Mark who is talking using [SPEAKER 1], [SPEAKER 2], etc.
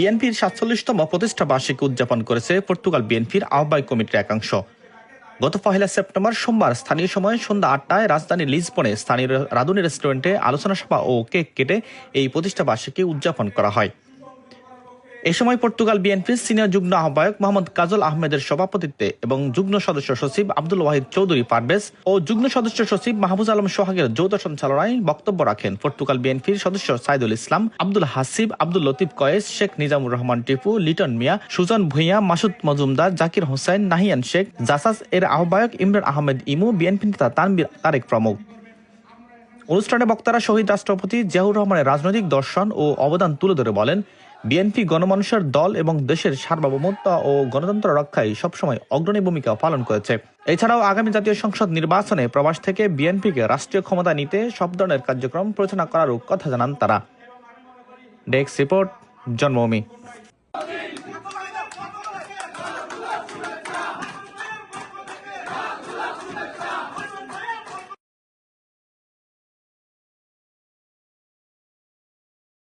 [SPEAKER 1] বিএনপির সাতচল্লিশতম প্রতিষ্ঠা বার্ষিকী উদযাপন করেছে পর্তুগাল বিএনপির আহ্বায়ক কমিটির একাংশ। গত পহেলা সেপ্টেম্বর সোমবার স্থানীয় সময় সন্ধ্যা আটটায় রাজধানীর লিসবনে স্থানীয় রাধুনী রেস্টুরেন্টে আলোচনা সভা ও কেক কেটে এই প্রতিষ্ঠা বার্ষিকী উদযাপন করা হয়। এ সময় পর্তুগাল বিএনপির সিনিয়র যুগ্ম আহ্বায়ক মোহাম্মদ কাজল আহমেদের সভাপতিত্বে এবং যুগ্ম সদস্য সচিব আব্দুল ওয়াহিদ চৌধুরী পারভেজ ও যুগ্ম সদস্য সচিব মাহবুজ আলম সোহাগের যৌথ সঞ্চালনায় বক্তব্য রাখেন পর্তুগাল বিএনপির সদস্য সাইদুল ইসলাম, আব্দুল হাসিব, আব্দুল লতিফ কয়েস, শেখ নিজামুর রহমান টিপু, লিটন মিয়া, সুজন ভূঁইয়া, মাসুদ মজুমদার, জাকির হোসেন, নাহিয়ান শেখ, জাসাস এর আহ্বায়ক ইমরান আহমেদ ইমু, বিএনপি নেতা তানবির তারেক প্রমুখ। অনুষ্ঠানে বক্তারা শহীদ রাষ্ট্রপতি জিয়াউর রহমানের রাজনৈতিক দর্শন ও অবদান তুলে ধরে বলেন বিএনপি গণমানুষের দল এবং দেশের সার্বভৌমত্ব ও গণতন্ত্র রক্ষায় সবসময় অগ্রণী ভূমিকা পালন করেছে। এছাড়াও আগামী জাতীয় সংসদ নির্বাচনে প্রবাস থেকে বিএনপিকে রাষ্ট্রীয় ক্ষমতা নিতে সব ধরনের কার্যক্রম প্রচনা করারও কথা জানান তারা। ডেক্স রিপোর্ট, জন্মভূমি।